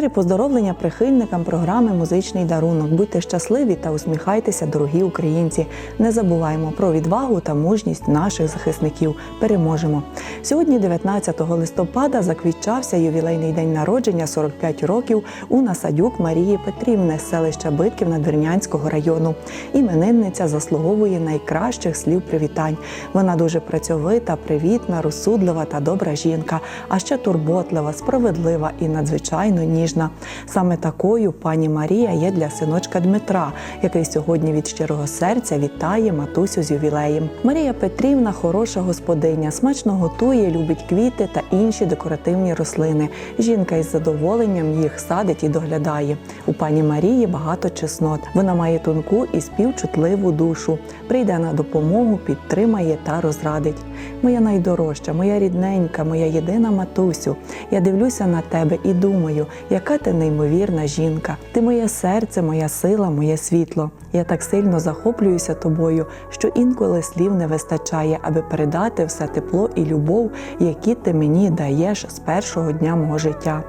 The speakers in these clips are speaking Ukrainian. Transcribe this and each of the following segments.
Щирі поздоровлення прихильникам програми Музичний дарунок. Будьте щасливі та усміхайтеся, дорогі українці. Не забуваємо про відвагу та мужність наших захисників. Переможемо. Сьогодні, 19 листопада, заквітчався ювілейний день народження 45 років у Насадюк Марії Петрівни з селища Битків Надвірнянського району. Іменинниця заслуговує найкращих слів привітань. Вона дуже працьовита, привітна, розсудлива та добра жінка, а ще турботлива, справедлива і надзвичайно ніжна. Саме такою пані Марія є для синочка Дмитра, який сьогодні від щирого серця вітає матусю з ювілеєм. Марія Петрівна хороша господиня, смачно готує, любить квіти та інші декоративні рослини. Жінка із задоволенням їх садить і доглядає. У пані Марії багато чеснот. Вона має тонку і співчутливу душу. Прийде на допомогу, підтримає та розрадить. Моя найдорожча, моя рідненька, моя єдина матусю. Я дивлюся на тебе і думаю, яка ти неймовірна жінка. Ти моє серце, моя сила, моє світло. Я так сильно захоплююся тобою, що інколи слів не вистачає, аби передати все тепло і любов, які ти мені даєш з першого дня мого життя.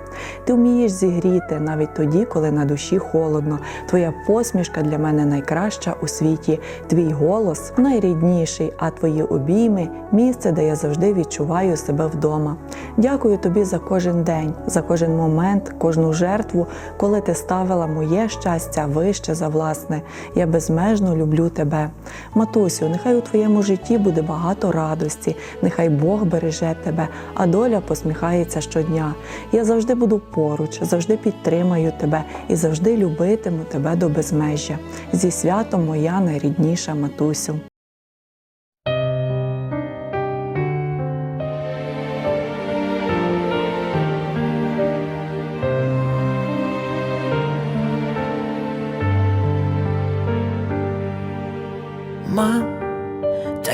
Ти вмієш зігріти навіть тоді, коли на душі холодно. Твоя посмішка для мене найкраща у світі. Твій голос найрідніший, а твої обійми місце, де я завжди відчуваю себе вдома. Дякую тобі за кожен день, за кожен момент, кожну жертву, коли ти ставила моє щастя вище за власне. Я безмежно люблю тебе. Матусю, нехай у твоєму житті буде багато радості, нехай Бог береже тебе, а доля посміхається щодня. Я завжди буду поруч, завжди підтримаю тебе і завжди любитиму тебе до безмежжя. Зі святом моя найрідніша матусю.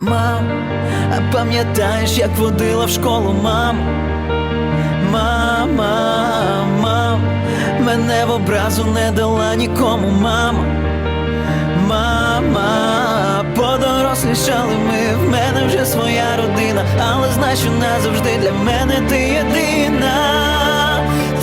Мам, а пам'ятаєш, як водила в школу, мам? Мама, мам, мене в образу не дала нікому, мама. Мама, подорослішали ми, в мене вже своя родина, але знай, що назавжди для мене ти єдина.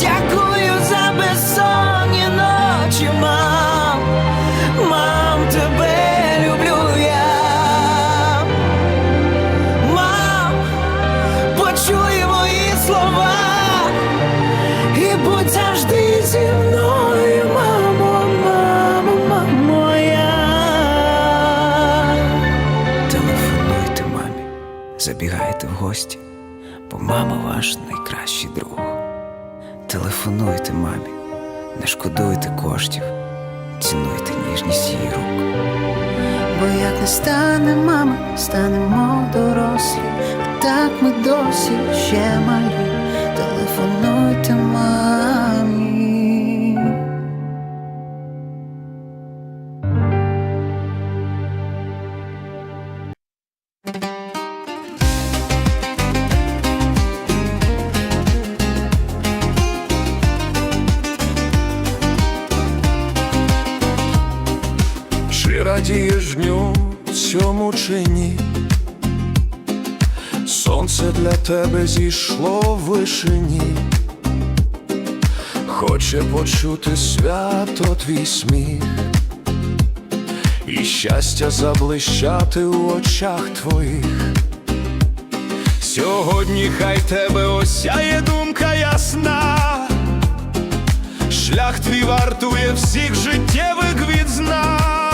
дякую за безсонні ночі, мам, мам, тебе люблю я. Мам, почуй мої слова і будь завжди зі мною, мамо, мамо, мамо моя. Телефонуйте мамі, забігайте в гості, бо мама ваш найкращий друг. Телефонуйте мамі, не шкодуйте коштів, цінуйте ніжність її рук. Бо як не стане мама, станемо дорослі, так ми досі ще малі. Телефонуйте радієш дню цьому чи ні? Сонце для тебе зійшло в вишині, хоче почути свято твій сміх, і щастя заблищати у очах твоїх. Сьогодні хай тебе осяє думка ясна, шлях твій вартує всіх життєвих відзнак,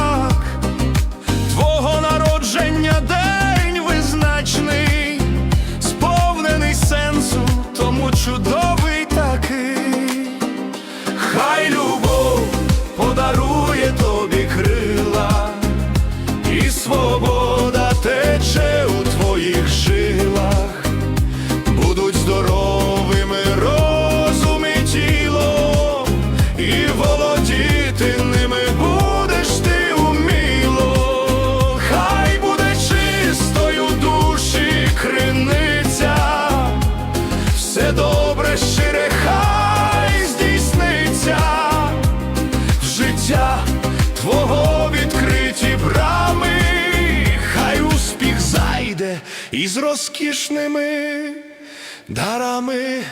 із розкішними дарами.